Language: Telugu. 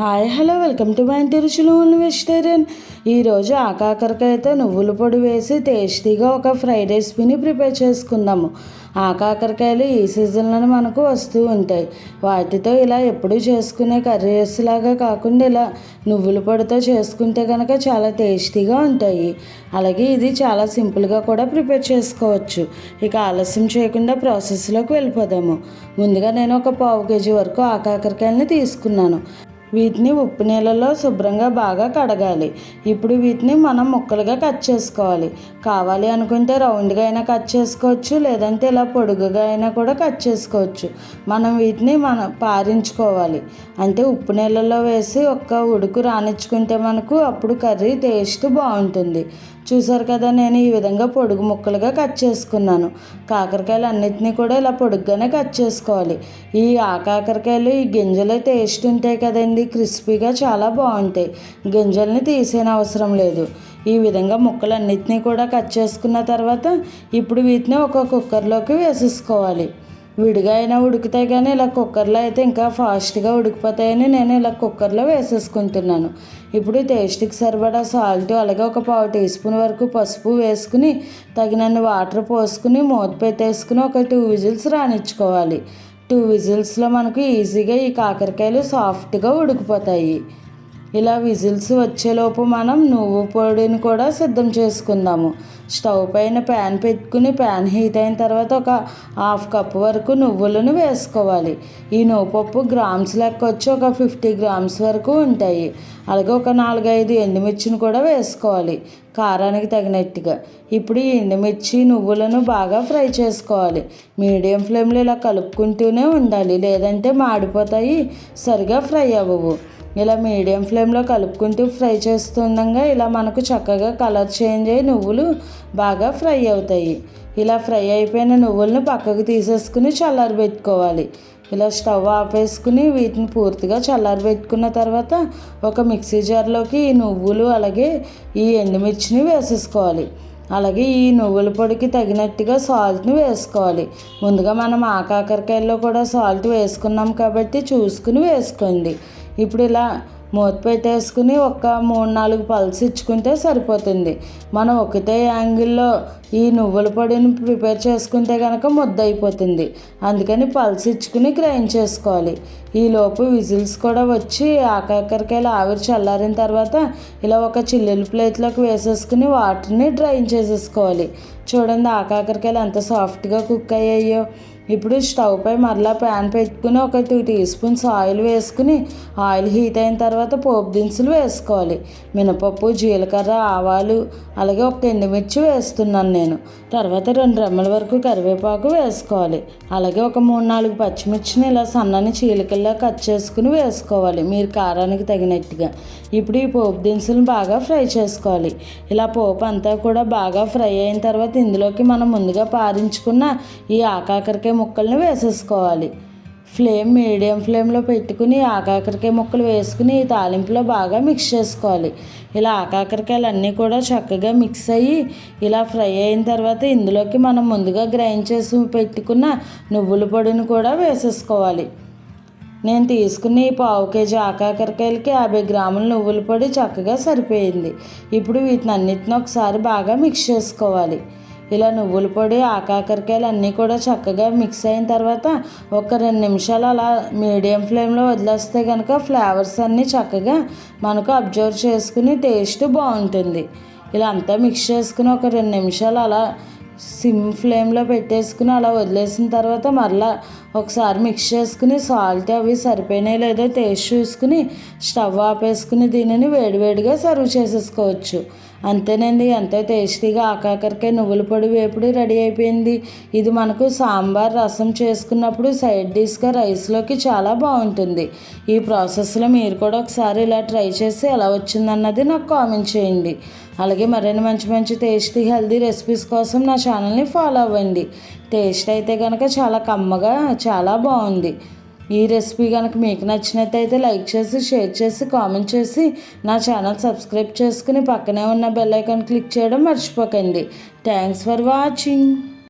Hi hello welcome to my ఇంటి రుచులు వెజిటేరియన్. ఈరోజు ఆకాకరకాయతో నువ్వుల పొడి వేసి టేస్టీగా ఒక ఫ్రైడ్ రెసిపీని ప్రిపేర్ చేసుకుందాము. ఆకాకరకాయలు ఈ సీజన్లోనే మనకు వస్తూ ఉంటాయి. వాటితో ఇలా ఎప్పుడు చేసుకునే కర్రీస్ లాగా కాకుండా ఇలా నువ్వుల పొడితో చేసుకుంటే కనుక చాలా టేస్టీగా ఉంటాయి. అలాగే ఇది చాలా సింపుల్గా కూడా ప్రిపేర్ చేసుకోవచ్చు. ఇక ఆలస్యం చేయకుండా ప్రాసెస్లోకి వెళ్ళిపోదాము. ముందుగా నేను ఒక పావు కేజీ వరకు ఆకాకరకాయలని తీసుకున్నాను. వీటిని ఉప్పు నీళ్ళలో శుభ్రంగా బాగా కడగాలి. ఇప్పుడు వీటిని మనం ముక్కలుగా కట్ చేసుకోవాలి. కావాలి అనుకుంటే రౌండ్గా అయినా కట్ చేసుకోవచ్చు లేదంటే ఇలా పొడుగుగా అయినా కూడా కట్ చేసుకోవచ్చు. మనం వీటిని మనం పారించుకోవాలి. అంటే ఉప్పు నీళ్ళలో వేసి ఒక్క ఉడుకు రానిచ్చుకుంటే మనకు అప్పుడు కర్రీ టేస్ట్ బాగుంటుంది. చూసారు కదా నేను ఈ విధంగా పొడుగు ముక్కలుగా కట్ చేసుకున్నాను. కాకరకాయలు అన్నిటినీ కూడా ఇలా పొడుగ్గానే కట్ చేసుకోవాలి. ఈ ఆ కాకరకాయలు ఈ గింజలు టేస్ట్ ఉంటాయి కదండి క్రిస్పీగా చాలా బాగుంటాయి. గింజల్ని తీసేన అవసరం లేదు. ఈ విధంగా ముక్కలన్నిటినీ కూడా కట్ చేసుకున్న తర్వాత ఇప్పుడు వీటిని ఒక కుక్కర్లోకి వేసేసుకోవాలి. విడిగా అయినా ఉడుకుతాయి కానీ ఇలా కుక్కర్లో అయితే ఇంకా ఫాస్ట్గా ఉడికిపోతాయని నేను ఇలా కుక్కర్లో వేసేసుకుంటున్నాను. ఇప్పుడు టేస్ట్కి సరిపడా సాల్ట్ అలాగే ఒక పావు టీ స్పూన్ వరకు పసుపు వేసుకుని తగినన్ని వాటర్ పోసుకుని మూత పెట్టేసుకుని ఒక టూ విజిల్స్ రానిచ్చుకోవాలి. టూ విజిల్స్లో మనకు ఈజీగా ఈ కాకరకాయలు సాఫ్ట్గా ఉడికిపోతాయి. ఇలా విజిల్స్ వచ్చేలోపు మనం నువ్వు పొడిని కూడా సిద్ధం చేసుకుందాము. స్టవ్ పైన ప్యాన్ పెట్టుకుని ప్యాన్ హీట్ అయిన తర్వాత ఒక హాఫ్ కప్ వరకు నువ్వులను వేసుకోవాలి. ఈ నువ్వుపప్పు గ్రామ్స్ లెక్క వచ్చి ఒక ఫిఫ్టీ గ్రామ్స్ వరకు ఉంటాయి. అలాగే ఒక నాలుగైదు ఎండుమిర్చిని కూడా వేసుకోవాలి. కారానికి తగినట్టుగా. ఇప్పుడు ఈ ఎండుమిర్చి నువ్వులను బాగా ఫ్రై చేసుకోవాలి. మీడియం ఫ్లేమ్లో ఇలా కలుపుకుంటూనే ఉండాలి. లేదంటే మాడిపోతాయి. సరిగా ఫ్రై అవ్వవు. ఇలా మీడియం ఫ్లేమ్లో కలుపుకుంటూ ఫ్రై చేస్తుండగా ఇలా మనకు చక్కగా కలర్ చేంజ్ అయ్యి నువ్వులు బాగా ఫ్రై అవుతాయి. ఇలా ఫ్రై అయిపోయిన నువ్వులను పక్కకు తీసేసుకుని చల్లారబెట్టుకోవాలి. ఇలా స్టవ్ ఆపేసుకుని వీటిని పూర్తిగా చల్లారబెట్టుకున్న తర్వాత ఒక మిక్సీ జార్లోకి ఈ నువ్వులు అలాగే ఈ ఎండుమిర్చిని వేసేసుకోవాలి. అలాగే ఈ నువ్వుల పొడికి తగినట్టుగా సాల్ట్ని వేసుకోవాలి. ముందుగా మనం ఆకాకరకాయల్లో కూడా సాల్ట్ వేసుకున్నాం కాబట్టి చూసుకుని వేసుకోండి. ఇప్పుడు ఇలా మూత పెట్టేసుకుని ఒక మూడు నాలుగు పల్స్ ఇచ్చుకుంటే సరిపోతుంది. మనం ఒకటే యాంగిల్లో ఈ నువ్వుల పొడిని ప్రిపేర్ చేసుకుంటే కనుక ముద్ద అయిపోతుంది అందుకని పల్స్ ఇచ్చుకుని గ్రైండ్ చేసుకోవాలి. ఈలోపు విజిల్స్ కూడా వచ్చి ఆకాకరకాయలు ఆవిరి చల్లారిన తర్వాత ఇలా ఒక చిల్లుల ప్లేట్లోకి వేసేసుకుని వాటర్ని డ్రైన్ చేసేసుకోవాలి. చూడండి ఆకాకరకాయలు ఎంత సాఫ్ట్గా కుక్ అయ్యాయో. ఇప్పుడు స్టవ్ పై మరలా ప్యాన్ పెట్టుకుని ఒక టూ టీ స్పూన్స్ ఆయిల్ వేసుకుని ఆయిల్ హీట్ అయిన తర్వాత పోపు దినుసులు వేసుకోవాలి. మినపప్పు జీలకర్ర ఆవాలు అలాగే ఒక ఎండుమిర్చి వేస్తున్నాను నేను. తర్వాత రెండు రెమ్మల వరకు కరివేపాకు వేసుకోవాలి. అలాగే ఒక మూడు నాలుగు పచ్చిమిర్చిని ఇలా సన్నని చీలికల్లా కట్ చేసుకుని వేసుకోవాలి మీరు కారానికి తగినట్టుగా. ఇప్పుడు ఈ పోపు దినుసులు బాగా ఫ్రై చేసుకోవాలి. ఇలా పోపు అంతా కూడా బాగా ఫ్రై అయిన తర్వాత ఇందులోకి మనం ముందుగా పారించుకున్న ఈ ఆకాకరకాయ ముక్కల్ని వేసేసుకోవాలి. ఫ్లేమ్ మీడియం ఫ్లేమ్లో పెట్టుకుని ఆకాకరకాయ ముక్కలు వేసుకుని ఈ తాలింపులో బాగా మిక్స్ చేసుకోవాలి. ఇలా ఆకాకరకాయలు అన్నీ కూడా చక్కగా మిక్స్ అయ్యి ఇలా ఫ్రై అయిన తర్వాత ఇందులోకి మనం ముందుగా గ్రైండ్ చేసి పెట్టుకున్న నువ్వుల పొడిని కూడా వేసేసుకోవాలి. నేను తీసుకుని పావు కేజీ ఆకాకరకాయలకి యాభై గ్రాముల నువ్వుల పొడి చక్కగా సరిపోయింది. ఇప్పుడు వీటిని అన్నిటిని ఒకసారి బాగా మిక్స్ చేసుకోవాలి. ఇలా నువ్వుల పొడి ఆకాకరకాయలు అన్నీ కూడా చక్కగా మిక్స్ అయిన తర్వాత ఒక రెండు నిమిషాలు అలా మీడియం ఫ్లేమ్లో వదిలేస్తే కనుక ఫ్లేవర్స్ అన్నీ చక్కగా మనకు అబ్జర్వ్ చేసుకుని టేస్ట్ బాగుంటుంది. ఇలా అంతా మిక్స్ చేసుకుని ఒక రెండు నిమిషాలు అలా సిమ్ ఫ్లేమ్లో పెట్టేసుకుని అలా వదిలేసిన తర్వాత మరలా ఒకసారి మిక్స్ చేసుకుని సాల్ట్ అవి సరిపోయినాయి లేదో టేస్ట్ చూసుకుని స్టవ్ ఆపేసుకుని దీనిని వేడివేడిగా సర్వ్ చేసేసుకోవచ్చు. అంతేనండి ఎంతో టేస్టీగా ఆకాకరకాయ నువ్వుల పొడి వేపుడు రెడీ అయిపోయింది. ఇది మనకు సాంబార్ రసం చేసుకున్నప్పుడు సైడ్ డిష్గా రైస్లోకి చాలా బాగుంటుంది. ఈ ప్రాసెస్లో మీరు కూడా ఒకసారి ఇలా ట్రై చేసి ఎలా వచ్చిందన్నది నాకు కామెంట్ చేయండి. అలాగే మరిన్ని మంచి మంచి టేస్టీ హెల్దీ రెసిపీస్ కోసం నా ఛానల్ని ఫాలో అవ్వండి. టేస్ట్ అయితే కనుక చాలా కమ్మగా చాలా బాగుంది. ఈ రెసిపీ కనుక మీకు నచ్చినట్టయితే లైక్ చేసి షేర్ చేసి కామెంట్ చేసి నా ఛానల్ సబ్స్క్రైబ్ చేసుకుని పక్కనే ఉన్న బెల్ ఐకాన్ క్లిక్ చేయడం మర్చిపోకండి. Thanks for watching.